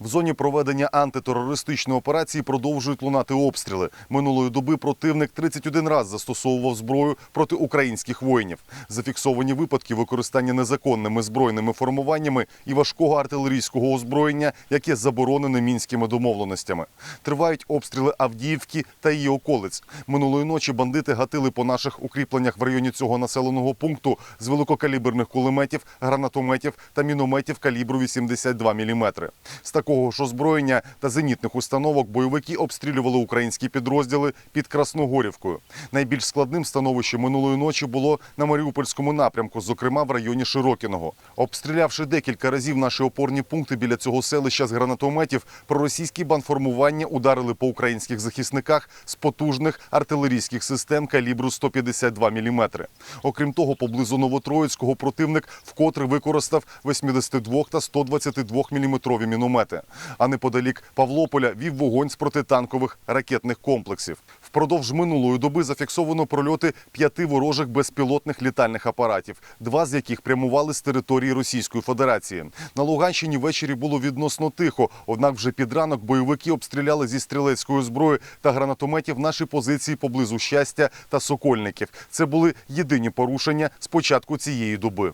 В зоні проведення антитерористичної операції продовжують лунати обстріли. Минулої доби противник 31 раз застосовував зброю проти українських воїнів. Зафіксовані випадки використання незаконними збройними формуваннями і важкого артилерійського озброєння, яке заборонене мінськими домовленостями. Тривають обстріли Авдіївки та її околиць. Минулої ночі бандити гатили по наших укріпленнях в районі цього населеного пункту з великокаліберних кулеметів, гранатометів та мінометів калібру 82 мм. З такого ж озброєння та зенітних установок бойовики обстрілювали українські підрозділи під Красногорівкою. Найбільш складним становище минулої ночі було на Маріупольському напрямку, зокрема в районі Широкіного. Обстрілявши декілька разів наші опорні пункти біля цього селища з гранатометів, проросійські банформування ударили по українських захисниках з потужних артилерійських систем калібру 152 мм. Окрім того, поблизу Новотроїцького противник вкотре використав 82 та 122 мм міномети. А неподалік Павлополя вів вогонь з протитанкових ракетних комплексів. Впродовж минулої доби зафіксовано прольоти п'яти ворожих безпілотних літальних апаратів, два з яких прямували з території Російської Федерації. На Луганщині ввечері було відносно тихо, однак вже під ранок бойовики обстріляли зі стрілецької зброї та гранатометів наші позиції поблизу щастя та сокольників. Це були єдині порушення з початку цієї доби.